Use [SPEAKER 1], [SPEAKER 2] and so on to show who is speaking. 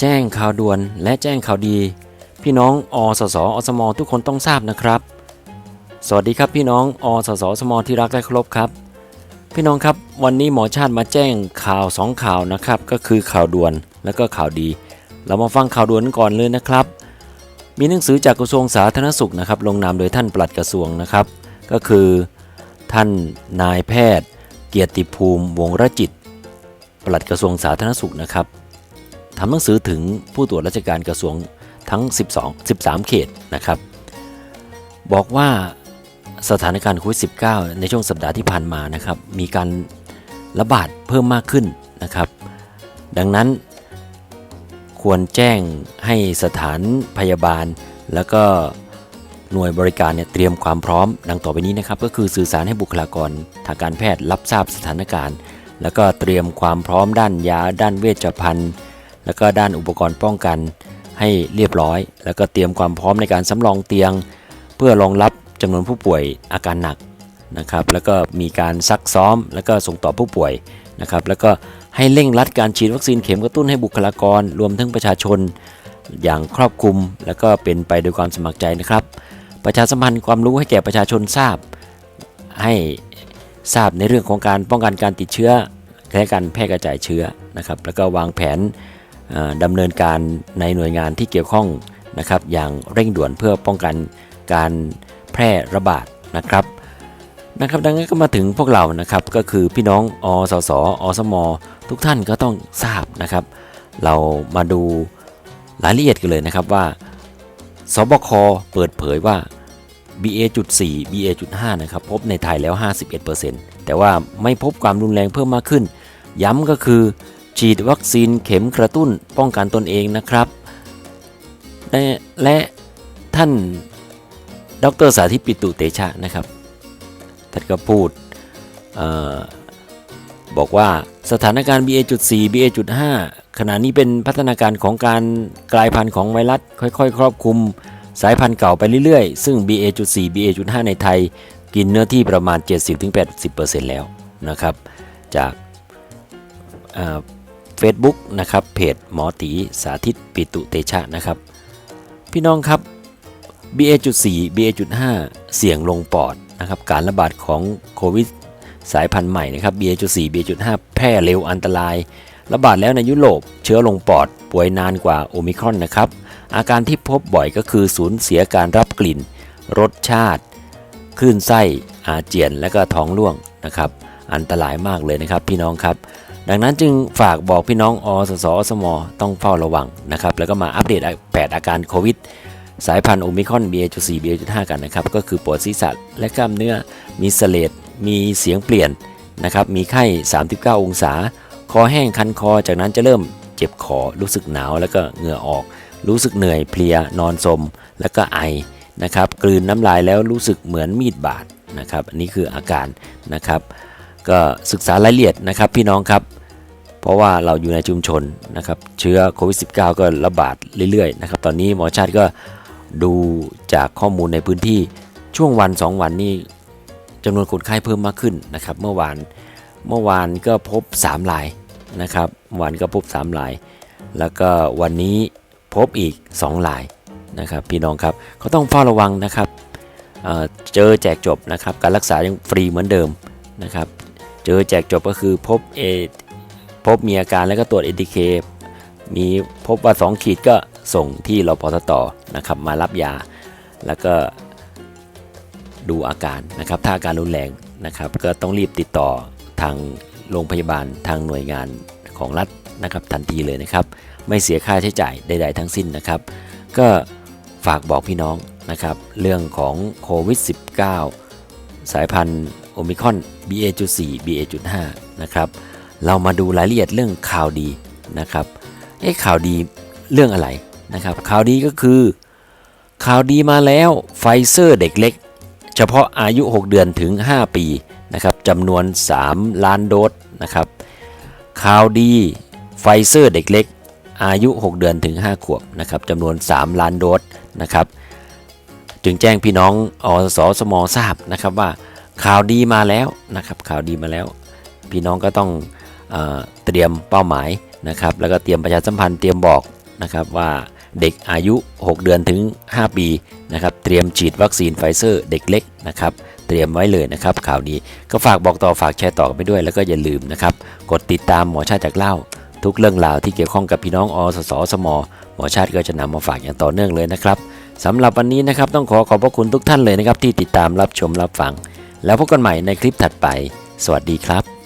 [SPEAKER 1] แจ้งข่าวด่วนและแจ้งข่าวดี พี่น้องอสสอสมทุกคนต้องทราบนะครับ สวัสดีครับพี่น้องอสสอสมที่รักและเคารพครับ พี่น้องครับวันนี้หมอชาติมาแจ้งข่าวสองข่าวนะครับ ก็คือข่าวด่วนและก็ข่าวดี เรามาฟังข่าวด่วนก่อนเลยนะครับ มีหนังสือจากกระทรวงสาธารณสุขนะครับ ลงนามโดยท่านปลัดกระทรวงนะครับ ก็คือ ท่านนายแพทย์ เกียรติภูมิวงรจิตปลัดกระทรวงสาธารณสุขนะครับ ทำหนังสือถึงผู้ตรวจราชการกระทรวงทั้ง 12 13 เขตนะครับ บอกว่าสถานการณ์โควิด -19 ในช่วงสัปดาห์ที่ผ่านมานะครับ มีการระบาดเพิ่มมากขึ้นนะครับ ดังนั้นควรแจ้งให้สถานพยาบาล แล้วก็หน่วยบริการเนี่ยเตรียมความพร้อม ดังต่อไปนี้นะครับ ก็คือสื่อสารให้บุคลากรทางการแพทย์รับทราบสถานการณ์ แล้วก็เตรียมความพร้อมด้านยา ด้านเวชภัณฑ์ แล้วก็ด้านอุปกรณ์ป้องกันให้เรียบร้อย แล้วก็เตรียมความพร้อมในการสำรองเตียง เพื่อรองรับจำนวนผู้ป่วยอาการหนักนะครับ แล้วก็มีการซักซ้อม แล้วก็ส่งต่อผู้ป่วยนะครับ แล้วก็ให้เร่งรัดการฉีดวัคซีนเข็มกระตุ้นให้บุคลากรรวมทั้งประชาชน อย่างครอบคลุม แล้วก็เป็นไปโดยความสมัครใจนะครับ ประชาสัมพันธ์ความรู้ให้แก่ประชาชนทราบ ให้ทราบในเรื่องของการป้องกันการติดเชื้อและการแพร่กระจายเชื้อนะครับ แล้วก็วางแผน ดำเนินการในหน่วยงานที่เกี่ยวข้องนะครับอย่างเร่งด่วนเพื่อป้องกันการแพร่ระบาดนะครับนะครับดังนั้นก็มาถึงพวกเรานะครับก็คือพี่น้องอสสอสม ทุกท่านก็ต้องทราบนะครับ เรามาดูรายละเอียดกันเลยนะครับว่าสบคเปิดเผยว่า BA.4 BA.5 นะครับพบในไทยแล้ว 51%แต่ว่าไม่พบความรุนแรงเพิ่มมากขึ้น ย้ำก็คือ ฉีดวัคซีนเข็มกระตุ้นป้องกันตนเองนะครับ และท่านดรสาธิตปิตุเตชะนะครับท่านก็พูดออบอกว่าสถานการณ์ BA.4 BA.5 ขณะนี้เป็นพัฒนาการของการกลายพันธุ์ของไวรัสค่อยๆ ครอบคลุมสายพันธุ์เก่าไปเรื่อยๆ ซึ่ง BA.4 BA.5 ในไทย กินเนื้อที่ประมาณ 70-80%แล้วนะครับ จาก เฟซบุ๊กนะครับเพจหมอตีสาธิตปิตุเตชะนะครับ พี่น้องครับ BA.4 BA.5 เสี่ยงลงปอดนะครับการระบาดของโควิดสายพันธุ์ใหม่นะครับ BA.4 BA.5 แพร่เร็วอันตราย ระบาดแล้วในยุโรปเชื้อลงปอดป่วยนานกว่าโอมิครอนนะครับ อาการที่พบบ่อยก็คือสูญเสียการรับกลิ่น รสชาติ คลื่นไส้อาเจียนและก็ท้องร่วงนะครับ อันตรายมากเลยนะครับพี่น้องครับ ดังนั้นจึงฝากบอกพี่น้องอสสอสมต้องเฝ้าระวังนะครับ แล้วก็มาอัปเดต 8 อาการโควิด สายพันธุ์โอมิคอน BA.4 BA.5 กันนะครับ ก็คือปวดศีรษะและกล้ามเนื้อ มีเสลดมีเสียงเปลี่ยนนะครับ มีไข้ 39 องศา คอแห้งคันคอ จากนั้นจะเริ่มเจ็บคอ รู้สึกหนาวแล้วก็เหงื่อออก รู้สึกเหนื่อยเพลีย นอนสม แล้วก็ไอนะครับ กลืนน้ำลายแล้วรู้สึกเหมือนมีดบาดนะครับ อันนี้คืออาการนะครับ ก็ศึกษารายละเอียดนะครับพี่น้องครับ เพราะว่าเราอยู่ในชุมชนนะครับ เชื้อโควิด -19 ก็ระบาดเรื่อยๆนะครับตอนนี้หมอชาติก็ดูจากข้อมูลในพื้นที่ช่วงวัน 2 วันนี้จำนวนคนไข้เพิ่มมากขึ้นนะครับ เมื่อวานเมื่อวานก็พบ3รายนะครับวานก็พบ3ราย แล้วก็วันนี้พบอีก2รายนะครับพี่น้องครับเขาต้องเฝ้าระวังนะครับเเจอแจกจบนะครับการรักษายังฟรีเหมือนเดิมนะครับ เจอแจกจบก็คือพบเอ พบมีอาการแล้วก็ตรวจ ATK มีพบว่า 2 ขีดก็ส่งที่รพสตนะครับมารับยา แล้วก็ดูอาการนะครับ ถ้าอาการรุนแรงนะครับ ก็ต้องรีบติดต่อทางโรงพยาบาลทางหน่วยงานของรัฐนะครับทันทีเลยนะครับ ไม่เสียค่าใช้จ่ายใด ๆ ทั้งสิ้นนะครับ ก็ฝากบอกพี่น้องนะครับ เรื่องของโควิด -19 สายพันธุ์โอมิคอน BA.4 BA.5 นะครับ เรามาดูรายละเอียดเรื่องข่าวดีนะครับเอ้ข่าวดีเรื่องอะไรนะครับข่าวดีก็คือข่าวดีมาแล้วไฟเซอร์เด็กเล็ก เฉพาะอายุ 6 เดือนถึง 5 ปีนะครับจำนวน 3 ล้านโดสนะครับข่าวดีไฟเซอร์เด็กเล็ก อายุ 6 เดือนถึง 5 ขวบนะครับจำนวน 3 ล้านโดสนะครับจึงแจ้งพี่น้องอสสมทราบนะครับว่าข่าวดีมาแล้วนะครับข่าวดีมาแล้ว พี่น้องก็ต้อง เตรียมเป้าหมายนะครับ แล้วก็เตรียมประชาสัมพันธ์เตรียมบอกนะครับว่าเด็กอายุ 6 เดือนถึง 5 ปีนะครับ เตรียมฉีดวัคซีนไฟเซอร์เด็กเล็กนะครับ เตรียมไว้เลยนะครับ ข่าวนี้ก็ฝากบอกต่อฝากแชร์ต่อไปด้วย แล้วก็อย่าลืมนะครับ กดติดตามหมอชาติจากเล่า ทุกเรื่องราวที่เกี่ยวข้องกับพี่น้องอสสสมหมอชาติก็จะนำมาฝากอย่างต่อเนื่องเลยนะครับสำหรับวันนี้นะครับต้องขอขอบพระคุณทุกท่านเลยนะครับ ที่ติดตามรับชมรับฟัง แล้วพบกันใหม่ในคลิปถัดไป สวัสดีครับ